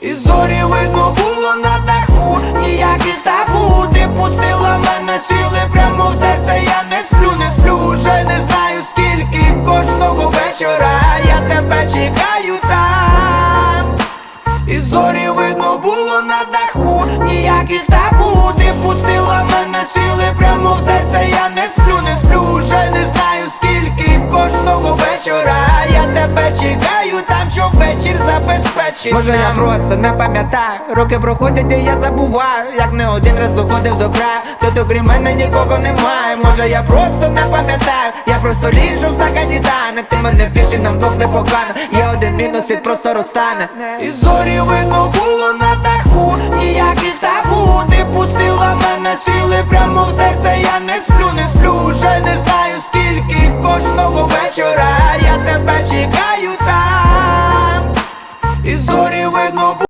І зорі видно було на даху, ніяких табу. Ти пустила мене стріли прямо в серце, я не сплю, не сплю, вже не знаю скільки кожного вечора. Я тебе чекаю там. І зорі видно було на даху, ніяких табу. Ти пустила мене стріли прямо в серце, я не сплю, не сплю, вже не знаю скільки кожного вечора двір забезпечить Може я просто не пам'ятаю, роки проходять і я забуваю, як не один раз доходив до краю, тут окрім мене нікого немає, може я просто не пам'ятаю, я просто ліжу в стакані дана Ти мене піші нам двох не погано Є один мінус, світ просто розтане. І зорі видно було на даху, ніяких табу. Ти пустила мене стріли прямо в серце, я не сплю, не сплю, вже не знаю скільки кожного